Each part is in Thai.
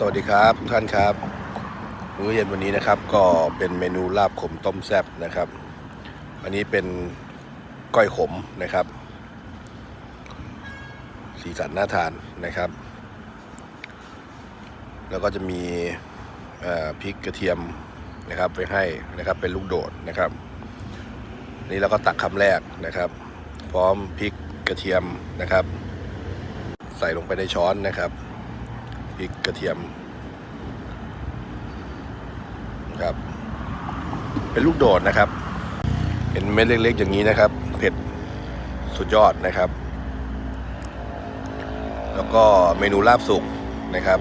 สวัสดีครับทุกท่านครับมื้อเย็นวันนี้นะครับก็เป็นเมนูลาบขมต้มแซ่บนะครับ อันนี้เป็นก้อยขมนะครับ สีสันน่าทานนะครับ แล้วก็จะมีพริกกระเทียมนะครับไปให้นะครับเป็นลูกโดดนะครับนนี้เราก็ตักคำแรกนะครับ พร้อมพริกกระเทียมนะครับ ใส่ลงไปในช้อนนะครับ พริกกระเทียมครับ เป็นลูกโดดนะครับ เห็นเม็ดเล็กๆอย่างนี้นะครับ เผ็ดสุดยอดนะครับ แล้วก็เมนูลาบสุกนะครับ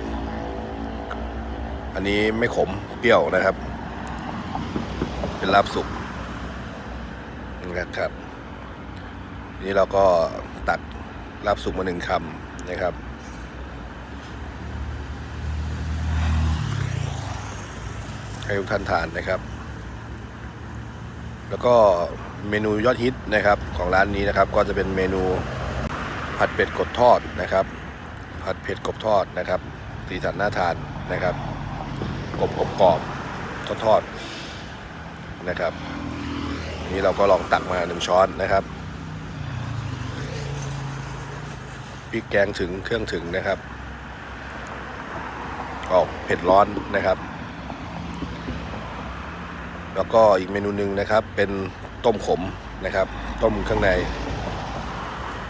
อันนี้ไม่ขมเปรี้ยวนะครับ เป็นลาบสุกนะครับ นี้เราก็ตักลาบสุกมาหนึ่งคำนะครับ ให้ทุกท่านทานนะครับ แล้วก็เมนูยอดฮิตนะครับของร้านนี้นะครับ ก็จะเป็นเมนูผัดเป็ดกบทอดนะครับ ผัดเผ็ดกบทอดนะครับสีสันน่าทานนะครับกบกบกรอบทอดทอดนะครับนนี้เราก็ลองตักมาหนึ่งช้อนนะครับพริกแกงถึงเครื่องถึงนะครับออกเผ็ดร้อนนะครับ แล้วก็อีกเมนูหนึ่งนะครับ เป็นต้มขมนะครับ ต้มข้างใน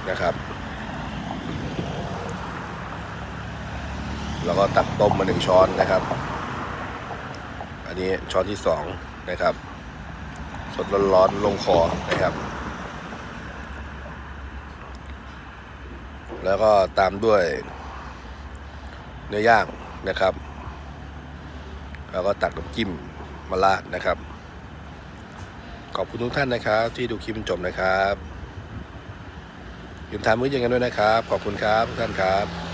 นะครับ แล้วก็ตักต้มมาหนึ่งช้อนนะครับ อันนี้ช้อนที่สองนะครับ สดร้อนๆลงคอนะครับ แล้วก็ตามด้วยเนื้อย่างนะครับ แล้วก็ตักน้ำจิ้มมาราดนะครับ ขอบคุณทุกท่านนะครับ ที่ดูคลิปจนจบนะครับอยืมทานมื้อเย็นกันด้วยนะครับ ขอบคุณครับทุกท่านครับ